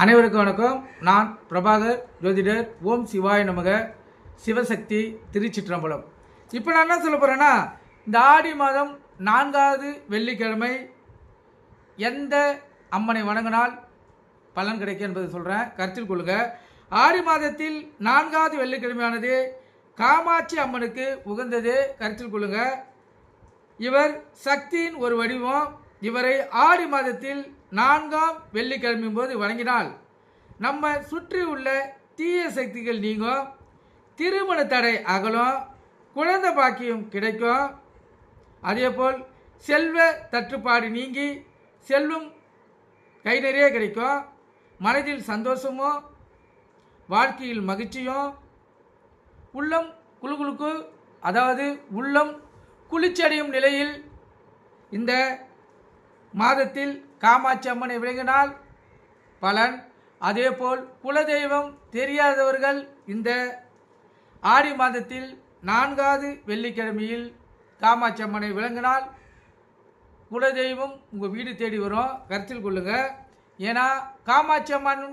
அனைவருக்கும் வணக்கம். நான் பிரபாகர் ஜோதிடர் ஓம் சிவாய நமக சிவசக்தி திருச்சிற்றம்பலம். இப்போ நான் என்ன சொல்ல போகிறேன்னா இந்த ஆடி மாதம் நான்காவது வெள்ளிக்கிழமை எந்த அம்மனை வணங்கினால் பலன் கிடைக்கும் என்பதை சொல்கிறேன் கருத்தில் கொள்ளுங்க. ஆடி மாதத்தில் நான்காவது வெள்ளிக்கிழமையானது காமாட்சி அம்மனுக்கு உகந்தது. கருத்தில் கொள்ளுங்க. இவர் சக்தியின் ஒரு வடிவம். இவரை ஆடி மாதத்தில் நான்காம் வெள்ளிக்கிழமையும் போது வணங்கினால் நம்ம சுற்றி உள்ள தீய சக்திகள் நீங்கும் திருமண தடை அகலும் குழந்தை பாக்கியம் கிடைக்கும். அதேபோல் செல்வ தட்டுப்பாடு நீங்கி செல்வம் கை நிறைய கிடைக்கும். மனதில் சந்தோஷமும் வாழ்க்கையில் மகிழ்ச்சியும் உள்ளம் குளுகுளுக்கு அதாவது உள்ளம் குளிர்ச்சியடையும் நிலையில் இந்த மாதத்தில் காமாட்சி அம்மனை விளங்கினால் பலன். அதேபோல் குலதெய்வம் தெரியாதவர்கள் இந்த ஆடி மாதத்தில் நான்காவது வெள்ளிக்கிழமையில் காமாட்சி அம்மனை விளங்கினால் குலதெய்வம் உங்கள் வீடு தேடி வரும். கருத்தில் கொள்ளுங்க. ஏன்னா காமாட்சி அம்மன்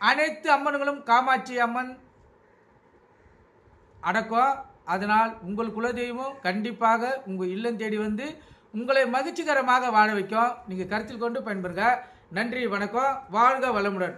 அனைத்து அம்மன்களும் காமாட்சி அம்மன் அடக்கம். அதனால் உங்கள் குலதெய்வம் கண்டிப்பாக உங்கள் இல்லம் தேடி வந்து உங்களை மகிழ்ச்சிகரமாக வாழ வைக்கும். நீங்கள் கருத்தில் கொண்டு பயன்பெறுங்க நன்றி வணக்கம். வாழ்க வளமுடன்.